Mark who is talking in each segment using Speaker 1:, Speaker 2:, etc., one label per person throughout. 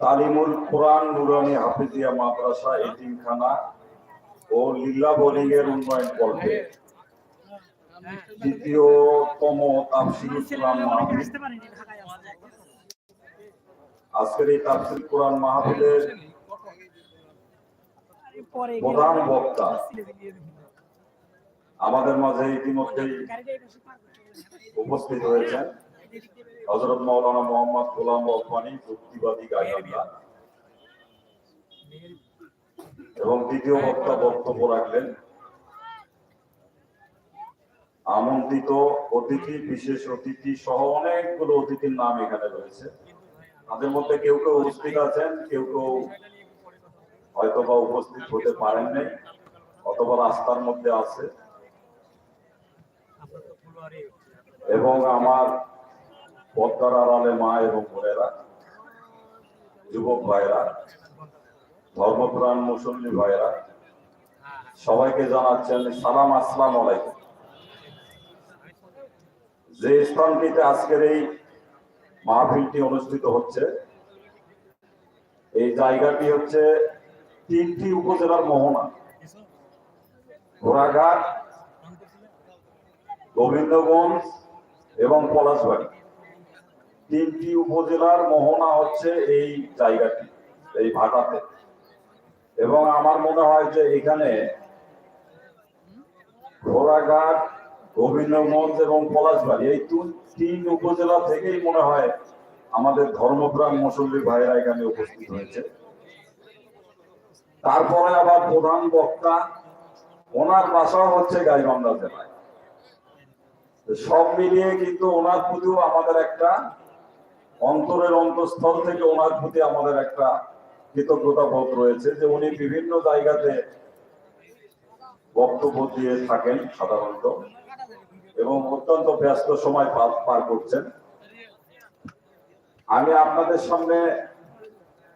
Speaker 1: তালিমুল কোরআন নুরানি হাফিজিয়া মাদ্রাসা, এতিমখানা ও লীলা বোর্ডিং এর উন্নয়ন করবে দ্বিতীয়তম কোরআন মাহফিল। আজকের এই তাফসিল কোরআন মাহফিলের প্রধান বক্তা। আমাদের মাঝে ইতিমধ্যেই উপস্থিত হয়েছেন হজরত মৌলানা মোহাম্মদ গোলাম রব্বানি যুক্তিবাদী গায়িকা এবং দ্বিতীয় বক্তা বক্তব্য রাখলেন, আমন্ত্রিত অতিথি, বিশেষ অতিথি সহ অনেকগুলো অতিথির নাম এখানে রয়েছে। তাদের মধ্যে কেউ কেউ উপস্থিত আছেন, কেউ কেউ হয়তো বা উপস্থিত হতে পারেন নাই অথবা রাস্তার মধ্যে আছে। এবং আমার পদ্মার আড়ালে মা এবং বোনেরা, যুবক ভাইরা ধর্মপ্রাণ মুসল্লি ভাইরা সবাইকে জানাচ্ছেন সালাম আসসালাম আলাইকুম। যে স্থানটিতে আজকের এই মাহফিলটি অনুষ্ঠিত হচ্ছে, এই জায়গাটি হচ্ছে তিনটি উপজেলার মোহনা। ঘোড়াঘাট, গোবিন্দগঞ্জ এবং পলাশবাড়ি। তিনটি উপজেলার মোহনা হচ্ছে এই জায়গাটি, এই ভাটাতে। এবং আমার মনে হয় যে এখানে ঘোড়াঘাট, গোবিন্দগঞ্জ এবং পলাশবাড়ি, এই তিন- উপজেলা থেকেই মনে হয় আমাদের ধর্মপ্রাণ মুসল্লি ভাইয়েরা এখানে উপস্থিত হয়েছে। তারপরে আবার প্রধান বক্তা, ওনার বাসাও হচ্ছে গাইবান্ধা জেলায়। সব মিলিয়ে কিন্তু ওনার প্রতিও আমাদের একটা অন্তরের অন্তঃস্থল থেকে ওনার প্রতি আমাদের একটা কৃতজ্ঞতা বোধ রয়েছে যে উনি বিভিন্ন জায়গাতে বক্তব্য দিয়ে থাকেন সাধারণত এবং অত্যন্ত ব্যস্ত সময় পার- করছেন। আমি আপনাদের সামনে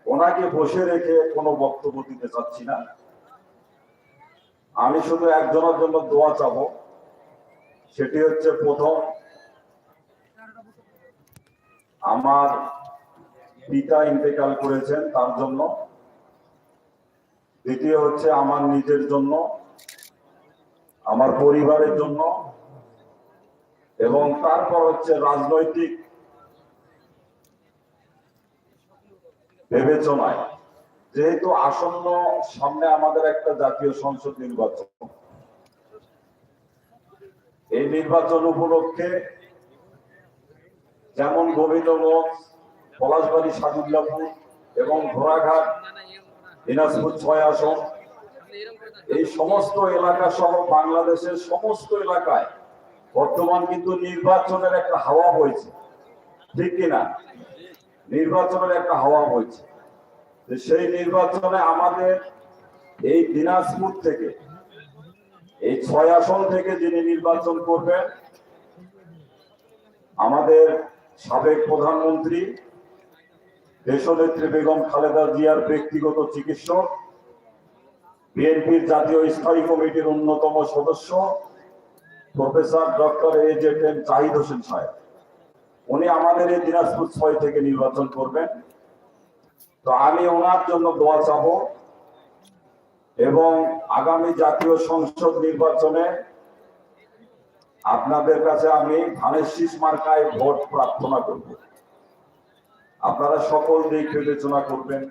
Speaker 1: ওনাকে বসে রেখে কোনো বক্তব্য দিতে চাচ্ছি না। আমি শুধু একজনের জন্য দোয়া চাবো। সেটি হচ্ছে প্রথম। আমার পিতা ইন্তেকাল করেছেন তার জন্য। দ্বিতীয় হচ্ছে আমার নিজের জন্য, আমার পরিবারের জন্য, এবং তারপর হচ্ছে রাজনৈতিক বিবেচনায়। যেহেতু আসন্ন সামনে আমাদের একটা জাতীয় সংসদ নির্বাচন এই নির্বাচন উপলক্ষে যেমন গোবিন্দগঞ্জ, পলাশবাড়ি, সাদুল্লাপুর এবং ঘোড়াঘাট, দিনাজপুর ছয় আসন, এই সমস্ত এলাকা সহ বাংলাদেশের সমস্ত এলাকায় বর্তমান কিন্তু নির্বাচনের একটা হাওয়া হয়েছে ঠিক কিনা? নির্বাচনের একটা হাওয়া হয়েছে সেই নির্বাচনে আমাদের এই দিনাজপুর থেকে এই ছয় আসন থেকে যিনি নির্বাচন করবেন, আমাদের সাবেক প্রধানমন্ত্রী, দেশনেত্রী বেগম খালেদা জিয়ার ব্যক্তিগত চিকিৎসক, বিএনপির জাতীয় স্থায়ী কমিটির অন্যতম সদস্য, professor doctor A J M Zahid Hossain সাহেব। উনি আমাদের এই দিনাজপুর ছয় থেকে নির্বাচন করবেন। তো আমি ওনার জন্য দোয়া চাবো এবং আগামী জাতীয় সংসদ নির্বাচনে আপনাদের কাছে আমি ধানের শীষ মার্কায় ভোট প্রার্থনা করব। আপনারা সকল দিক বিবেচনা করবেন।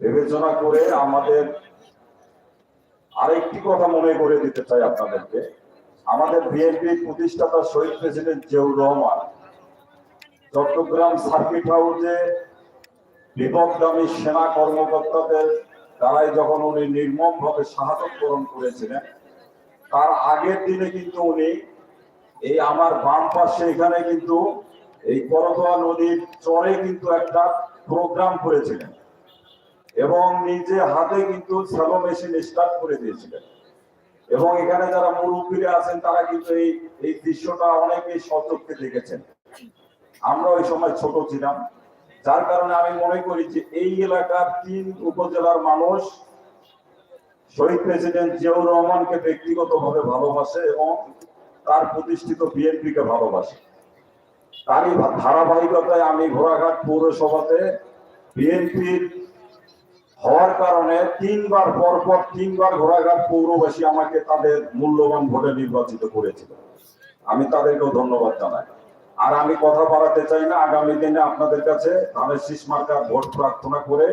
Speaker 1: বিবেচনা করে আমাদের আরেকটি কথা মনে করে দিতে চাই আপনাদেরকে। আমাদের বিএনপি প্রতিষ্ঠাতা শহীদ প্রেসিডেন্ট জিয়াউর রহমান চট্টগ্রাম সার্কিট হাউসে বিপদগামী সেনা কর্মকর্তাদের দ্বারাই যখন উনি নির্মম ভাবে শাহাদত বরণ করেছিলেন, তার আগের দিনে কিন্তু উনি এই আমার বাম পাশে এখানে কিন্তু এই করতোয়া নদীর চরে কিন্তু একটা প্রোগ্রাম করেছিলেন এবং নিজে হাতে কিন্তু স্যালো মেশিন স্টার্ট করে দিয়েছিলেন। এবং এখানে যারা মুরব্বীরা আছেন, তারা কিন্তু এই এই দৃশ্যটা অনেকেই সচক্ষে দেখেছেন। আমরা ওই সময় ছোট ছিলাম। যার কারণে আমি মনে করি যে এই এলাকার তিন উপজেলার মানুষ শহীদ প্রেসিডেন্ট জিয়াউর রহমানকে ব্যক্তিগতভাবে ভালোবাসে এবং তার প্রতিষ্ঠিত বিএনপিকে ভালোবাসে। তারই ধারাবাহিকতায় আমি ঘোড়াঘাট পৌরসভাতে বিএনপির হওয়ার কারণে তিনবার পর পর তিনবার ঘোড়াঘাট পৌরবাসী আমাকে তাদের মূল্যবান ভোটে নির্বাচিত করেছিল। আমি তাদেরকেও ধন্যবাদ জানাই। আর আমি কথা বাড়াতে চাই না। আগামী দিনে আপনাদের কাছে ধানের শীষ মার্কার ভোট প্রার্থনা করে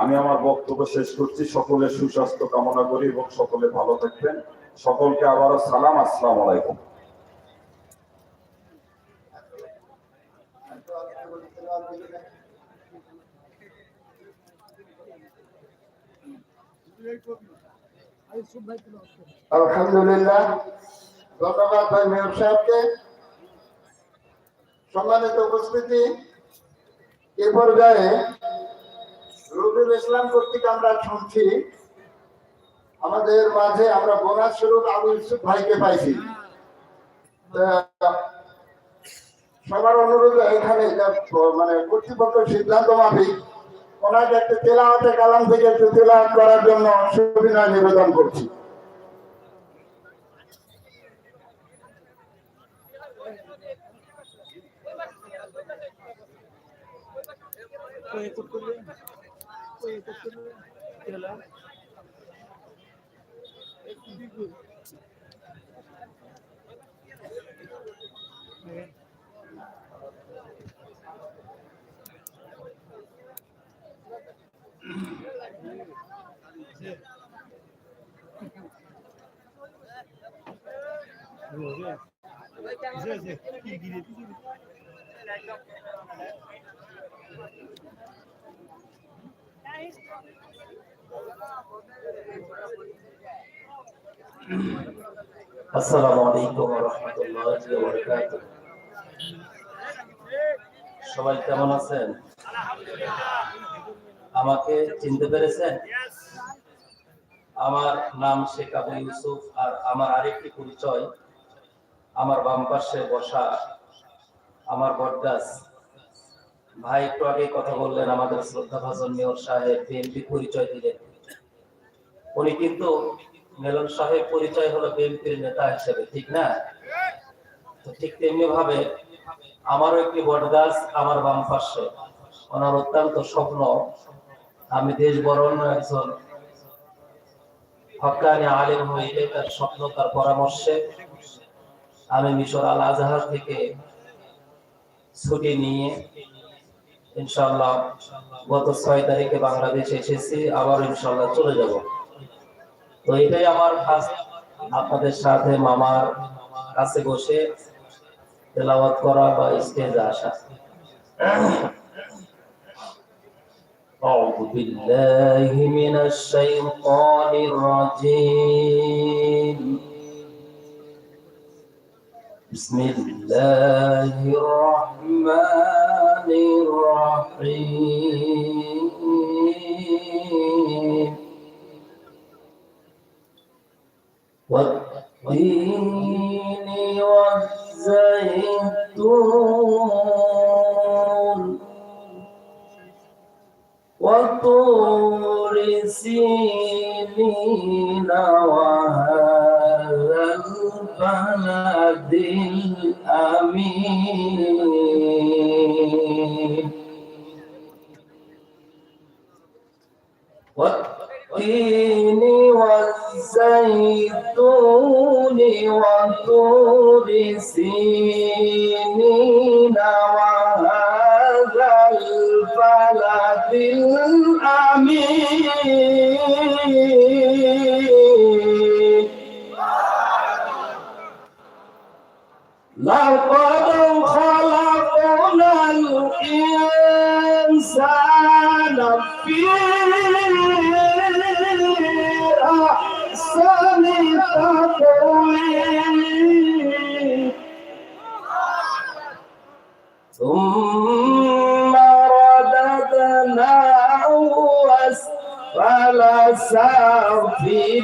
Speaker 1: আমি আমার বক্তব্য শেষ করছি। সকলের সুস্বাস্থ্য কামনা করি এবং সকলে ভালো থাকবেন। সকলকে আবারও সালাম। আসসালাম আলাইকুম।
Speaker 2: আলহামদুলিল্লাহ। ধন্যবাদ সাহেবকে। সম্মানিত উপস্থিতি, এ পর্যায়ে রবিউল ইসলাম কর্তৃক আমরা শুনছি, আমাদের মাঝে আমরা বোনাস স্বরূপ আবু ইউসুফ ভাইকে পাইছি। সবার অনুরোধ এখানে মানে কর্তৃপক্ষ সিদ্ধান্ত মাফিক, ওনাকে একটা তেলাওয়াতে কালাম থেকে একটু তেলাওয়াত করার জন্য সুবিধা নিবেদন করছি। Güzel, güzel. İlgili, ilgili.
Speaker 3: আসসালামু আলাইকুম ওয়া রাহমাতুল্লাহি ওয়া বারাকাতুহু সবাই কেমন আছেন? আমাকে চিনতে পেরেছেন? আমার নাম শেখ আবু ইউসুফ আর আমার আরেকটি পরিচয় আমার বাম পাশে বসা আমার বটগাছ। ভাই, একটু আগে কথা বললেন আমাদের শ্রদ্ধা ভাজন মেয়র সাহেব, বিএনপি পরিচয় দিলেন। উনি কিন্তু মেলন সাহেব পরিচয় হলো বিএনপির নেতা হিসেবে, ঠিক না? তো ঠিক তেমনি ভাবে আমারও একটি বটগাছ আমার বাম পাশে। ওনার অত্যন্ত স্বপ্ন, আমি দেশ বরণ একজন হকানি আলেম হইলে তার স্বপ্ন, তার পরামর্শে আমি মিশর আল আজহার থেকে ছুটি নিয়ে ইনশাল্লাহ গত ছয় তারিখে বাংলাদেশে এসেছি আবার ইনশাল্লাহ চলে যাব তো এটাই আমার ফার্স্ট আপনাদের সাথে মামার কাছে বসে তেলাওয়াত করা বা স্টেজে আসা أعوذ بالله من الشيطان الرجيم بسم الله الرحمن الرحيم. والتين والزيتون. وطور سينين وهذا البلد الأمين. والتين والزيتون وطور سينين وهذا البلد الأمين ثم رددناه أسفل سافلين